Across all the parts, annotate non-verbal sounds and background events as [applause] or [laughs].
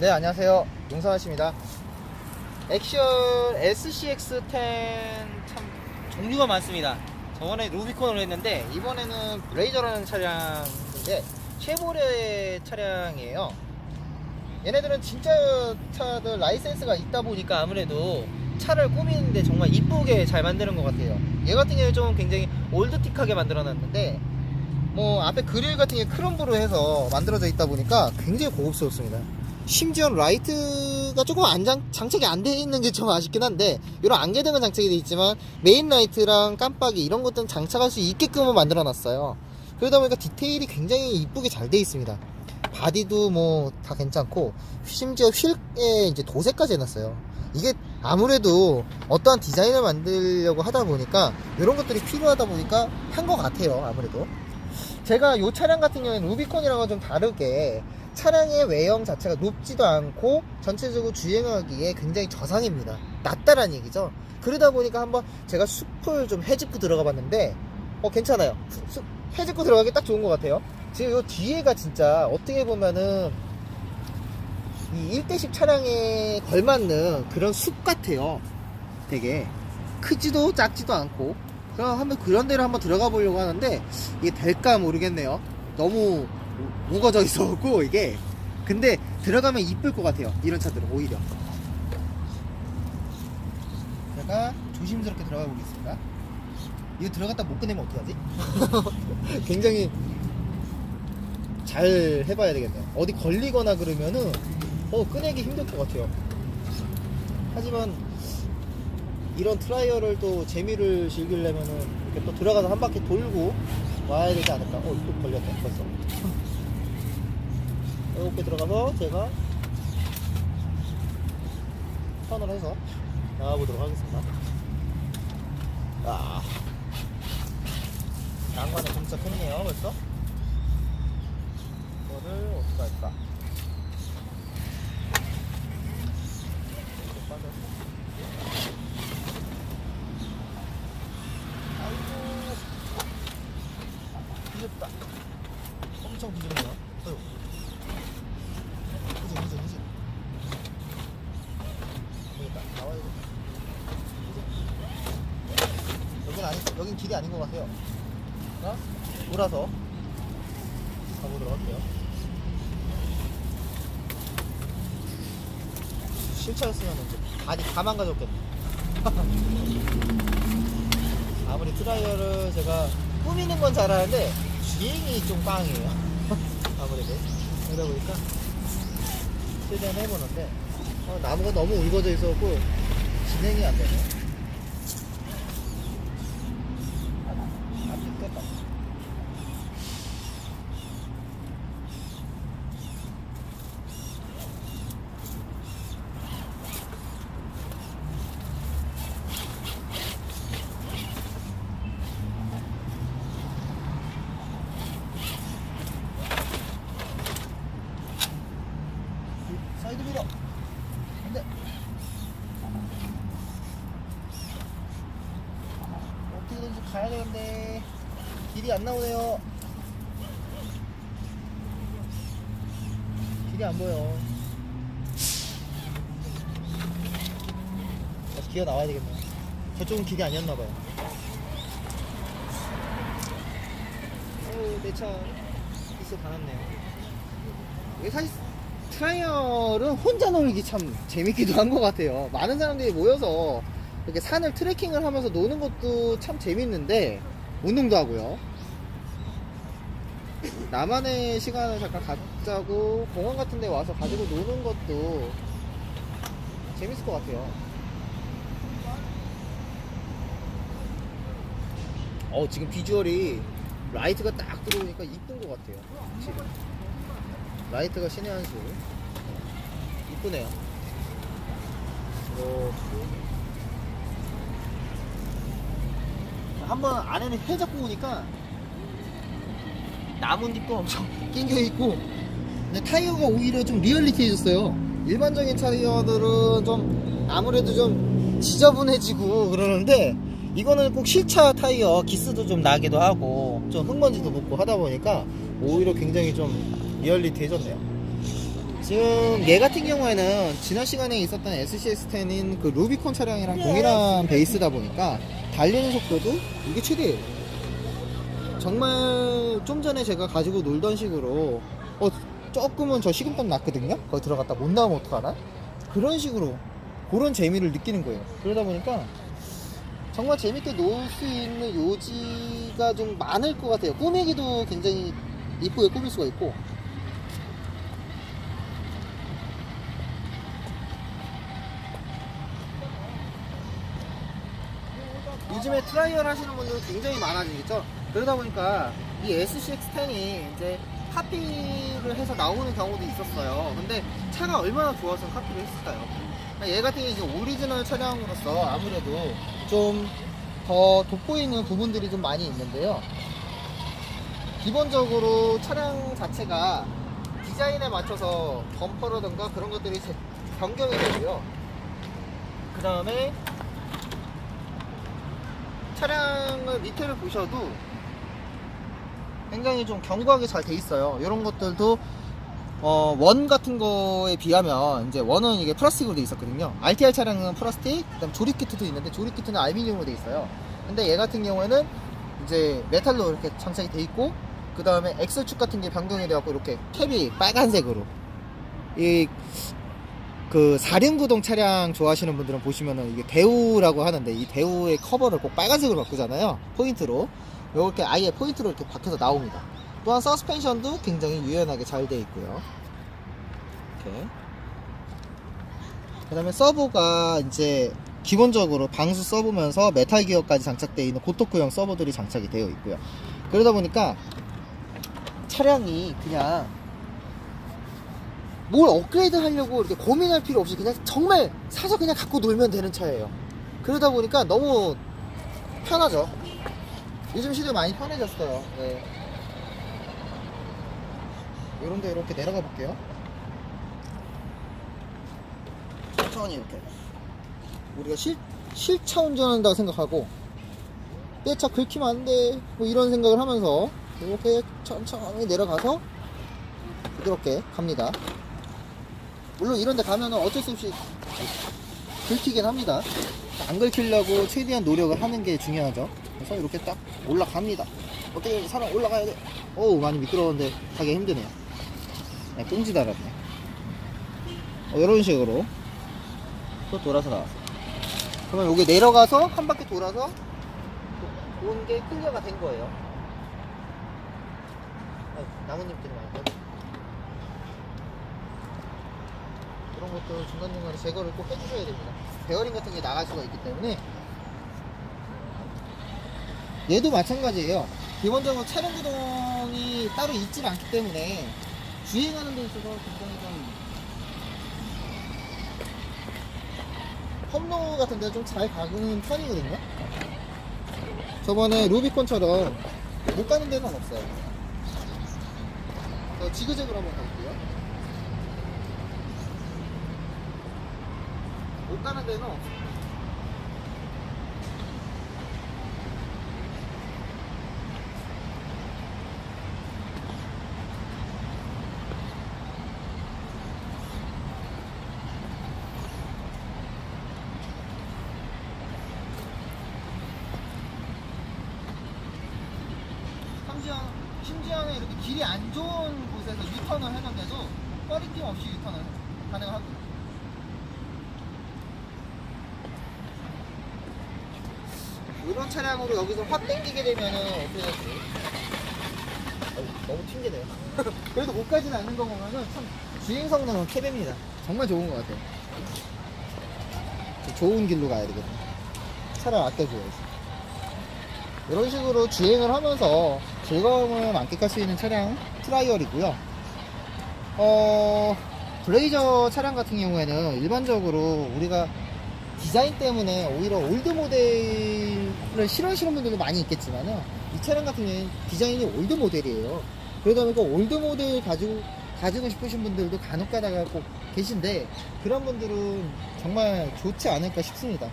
네 안녕하세요. 용산아씨입니다. 액션 SCX10 참 종류가 많습니다. 저번에 루비콘으로 했는데 이번에는 브레이저라는 차량인데 쉐보레 차량이에요. 얘네들은 진짜 차들 라이센스가 있다 보니까 아무래도 차를 꾸미는데 정말 이쁘게 잘 만드는 것 같아요. 얘 같은 경우는 좀 굉장히 올드틱하게 만들어 놨는데 뭐 앞에 그릴 같은 게 크롬브로 해서 만들어져 있다 보니까 굉장히 고급스럽습니다. 심지어 라이트가 조금 안 장, 장착이 안 돼 있는 게 좀 아쉽긴 한데 이런 안개등은 장착이 돼 있지만 메인 라이트랑 깜빡이 이런 것들은 장착할 수 있게끔은 만들어 놨어요. 그러다 보니까 디테일이 굉장히 이쁘게 잘 돼 있습니다. 바디도 뭐 다 괜찮고 심지어 휠에 이제 도색까지 해놨어요. 이게 아무래도 어떠한 디자인을 만들려고 하다 보니까 이런 것들이 필요하다 보니까 한 것 같아요. 아무래도. 제가 이 차량 같은 경우에는 루비콘이랑은 좀 다르게 차량의 외형 자체가 높지도 않고 전체적으로 주행하기에 굉장히 저상입니다. 낮다라는 얘기죠. 그러다 보니까 한번 제가 숲을 좀 해집고 들어가 봤는데 어 괜찮아요. 숲, 숲 해집고 들어가기 딱 좋은 것 같아요. 지금 이 뒤에가 진짜 어떻게 보면은 이 1대10 차량에 걸맞는 그런 숲 같아요. 되게 크지도 작지도 않고 그럼 한번 그런 데를 한번 들어가 보려고 하는데 이게 될까 모르겠네요. 너무 우- 우거져 있어갖고 이게 근데 들어가면 이쁠 것 같아요. 이런 차들은 오히려. 제가 조심스럽게 들어가 보겠습니다. 이거 들어갔다 못 꺼내면 어떡하지? [laughs] 굉장히 잘 해봐야 되겠네요. 어디 걸리거나 그러면은 어 꺼내기 힘들 것 같아요. 하지만 이런 트라이얼을 또 재미를 즐기려면은 이렇게 또 들어가서 한 바퀴 돌고 와야 되지 않을까? 어, 또 걸렸네, 벌써. 이렇게 들어가서 제가 턴을 해서 나가보도록 하겠습니다. 아, 진짜 컸네요, 벌써. 이거를 어떻게 할까? 이렇게 빠져서. 아이고 뒤졌다 엄청 뒤졌네요 어휴 그지 그지 그지 여기다 나와야 돼 그지 여긴 아니 여긴 길이 아닌 것 같아요. 자 돌아서 가보도록 할게요. 실차였으면 이제 바디 다 망가졌겠네. 아무리 트라이얼을 제가 꾸미는 건 잘하는데 주행이 좀 빵이에요. [laughs] 아무래도. 그러다 보니까 최대한 해보는데 어, 나무가 너무 울거져 있어갖고 진행이 안 되네. 앞이 깼다. 사이드 미러 안돼 어떻게든지 가야 되는데 길이 안 나오네요. 길이 안 보여. 다시 기어 나와야 되겠네. 저쪽은 길이 아니었나봐요. 어우 내차. 있어 다났네요. 이게 사실 트라이얼은 혼자 놀기 참 재밌기도 한 것 같아요. 많은 사람들이 모여서 이렇게 산을 트레킹을 하면서 노는 것도 참 재밌는데 운동도 하고요. 나만의 시간을 잠깐 갖자고 공원 같은 데 와서 가지고 노는 것도 재밌을 것 같아요. 어, 지금 비주얼이 라이트가 딱 들어오니까 이쁜 것 같아요. 지금. 라이트가 신의 한 수. 이쁘네요. 이렇게. 한번 안에는 해 잡고 오니까 나뭇잎도 엄청 [laughs] 낑겨 있고 근데 타이어가 오히려 좀 리얼리티해졌어요. 일반적인 타이어들은 좀 아무래도 좀 지저분해지고 그러는데 이거는 꼭 실차 타이어 기스도 좀 나기도 하고 좀 흙먼지도 묻고 하다 보니까 오히려 굉장히 좀 리얼리티해졌네요. 지금 얘 같은 경우에는 지난 시간에 있었던 SCX10인 그 루비콘 차량이랑 동일한 베이스다 보니까 달리는 속도도 이게 최대예요. 정말 좀 전에 제가 가지고 놀던 식으로 어 조금은 저 식은땀 났거든요. 거기 들어갔다 못 나오면 어떡하나? 그런 식으로 그런 재미를 느끼는 거예요. 그러다 보니까 정말 재밌게 놀 수 있는 요지가 좀 많을 것 같아요. 꾸미기도 굉장히 이쁘게 꾸밀 수가 있고 요즘에 트라이얼 하시는 분들 굉장히 많아지겠죠? 그러다 보니까 이 SCX10이 이제 카피를 해서 나오는 경우도 있었어요. 근데 차가 얼마나 좋아서 카피를 했을까요? 얘 같은 경우는 이제 오리지널 차량으로서 아무래도 좀 더 돋보이는 부분들이 좀 많이 있는데요. 기본적으로 차량 자체가 디자인에 맞춰서 범퍼라던가 그런 것들이 제- 변경이 되고요. 그 다음에 차량을 밑에를 보셔도 굉장히 좀 견고하게 잘 돼 있어요. 이런 것들도 어, 원 같은 거에 비하면 이제 원은 이게 플라스틱으로 돼 있었거든요. RTR 차량은 플라스틱, 그다음 조립 키트도 있는데 조립 키트는 알루미늄으로 돼 있어요. 근데 얘 같은 경우에는 이제 메탈로 이렇게 장착이 돼 있고 그 다음에 엑셀축 같은 게 변경이 되었고 이렇게 캡이 빨간색으로 이그 사륜구동 차량 좋아하시는 분들은 보시면은 이게 대우라고 하는데 이 대우의 커버를 꼭 빨간색으로 바꾸잖아요 포인트로 이렇게 아예 포인트로 이렇게 박혀서 나옵니다 또한 서스펜션도 굉장히 유연하게 잘 되어 있고요 이렇게 그 다음에 서버가 이제 기본적으로 방수 서버면서 메탈 기어까지 장착되어 있는 고토크형 서버들이 장착이 되어 있고요 그러다 보니까 차량이 그냥 뭘 업그레이드 하려고 이렇게 고민할 필요 없이 그냥 정말 사서 그냥 갖고 놀면 되는 차예요. 그러다 보니까 너무 편하죠. 요즘 시대 많이 편해졌어요. 네. 이런데 이렇게 내려가 볼게요. 천천히 이렇게. 우리가 실, 실차 운전한다고 생각하고, 내 차 긁히면 안 돼. 뭐 이런 생각을 하면서, 이렇게 천천히 내려가서, 부드럽게 갑니다. 물론 이런 데 가면은 어쩔 수 없이 긁히긴 합니다. 안 긁히려고 최대한 노력을 하는 게 중요하죠. 그래서 이렇게 딱 올라갑니다. 어떻게 사람 올라가야 돼? 어우, 많이 미끄러운데 가기 힘드네요. 네, 꽁지 달았네. 어, 이런 식으로 또 돌아서 나왔어요. 그러면 여기 내려가서 한 바퀴 돌아서 온 게 클리어가 된 거예요. 아, 나뭇잎들이 많이 그런 것도 중간중간에 제거를 꼭 해주셔야 됩니다. 베어링 같은 게 나갈 수가 있기 때문에 얘도 마찬가지예요. 기본적으로 차량 구동이 따로 있질 않기 때문에 주행하는 데 있어서 굉장히 좀 험로 같은 데좀잘 가는 편이거든요. 저번에 루비콘처럼 못 가는 데는 없어요. 저 지그재그로 한번 가볼게요. 못 가는 데는 없어. 심지어, 심지어는 이렇게 길이 안 좋은 곳에서 유턴을 했는데도 꺼리낌 없이 유턴을 가능하고요. 이런 차량으로 여기서 확 당기게 되면은 어떻게 될지. 너무 튕기네요. [laughs] 그래도 못 가지는 않는 거 보면은 참 주행 성능은 캡입니다. 정말 좋은 것 같아요. 좋은 길로 가야 되거든요. 차를 아껴줘야지. 이런 식으로 주행을 하면서 즐거움을 만끽할 수 있는 차량 트라이얼이고요. 어 블레이저 차량 같은 경우에는 일반적으로 우리가 디자인 때문에 오히려 올드 모델을 싫어하시는 분들도 많이 있겠지만은 이 차량 같은 경우에는 디자인이 올드 모델이에요. 그러다 보니까 올드 모델 가지고 가지고 싶으신 분들도 간혹 가다가 꼭 계신데 그런 분들은 정말 좋지 않을까 싶습니다.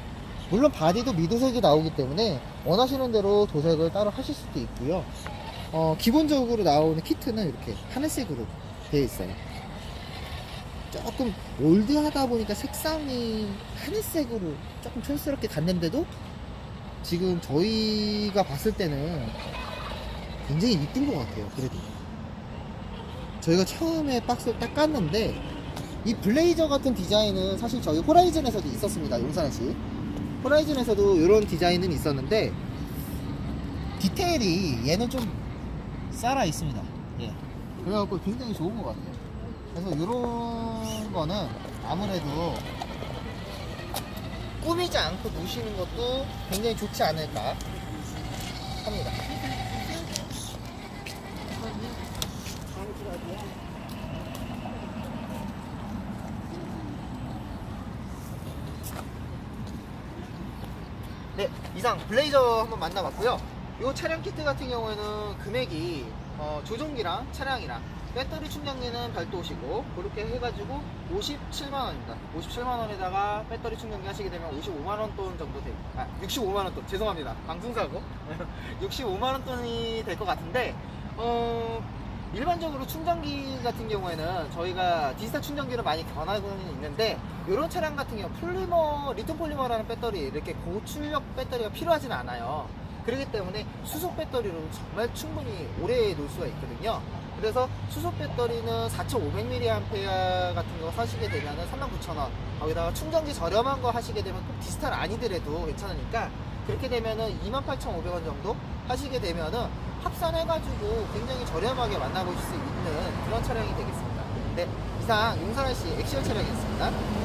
물론 바디도 미도색이 나오기 때문에 원하시는 대로 도색을 따로 하실 수도 있고요. 어, 기본적으로 나오는 키트는 이렇게 하늘색으로 되어 있어요. 조금 올드하다 보니까 색상이 하늘색으로 조금 촌스럽게 갔는데도 지금 저희가 봤을 때는 굉장히 이쁜 것 같아요. 그래도 저희가 처음에 박스를 딱 깠는데 이 블레이저 같은 디자인은 사실 저희 호라이즌에서도 있었습니다. 용산시 호라이즌에서도 이런 디자인은 있었는데 디테일이 얘는 좀 살아 있습니다. 예. 그래갖고 굉장히 좋은 것 같아요. 그래서 이런 거는 아무래도 꾸미지 않고 놓으시는 것도 굉장히 좋지 않을까 합니다. 네, 이상 블레이저 한번 만나봤고요. 이 차량 키트 같은 경우에는 금액이 어, 조종기랑 차량이랑 배터리 충전기는 별도시고 그렇게 해가지고 57만원입니다. 57만원에다가 배터리 충전기 하시게 되면 55만원 돈 정도 돼. 아, 65만원 돈. 죄송합니다. 방송사고. [laughs] 65만원 돈이 될 것 같은데, 어, 일반적으로 충전기 같은 경우에는 저희가 디지털 충전기를 많이 권하고는 있는데 이런 차량 같은 경우 폴리머, 리튬 폴리머라는 배터리 이렇게 고출력 배터리가 필요하진 않아요. 그렇기 때문에 수소 배터리로 정말 충분히 오래 놓을 수가 있거든요. 그래서 수소 배터리는 4,500mAh 같은 거 사시게 되면 39,000원. 거기다가 충전기 저렴한 거 하시게 되면 꼭 디지털 아니더라도 괜찮으니까 그렇게 되면은 28,500원 정도 하시게 되면은 합산해가지고 굉장히 저렴하게 만나보실 수 있는 그런 차량이 되겠습니다. 네, 이상 용산시 엑시얼 차량이었습니다.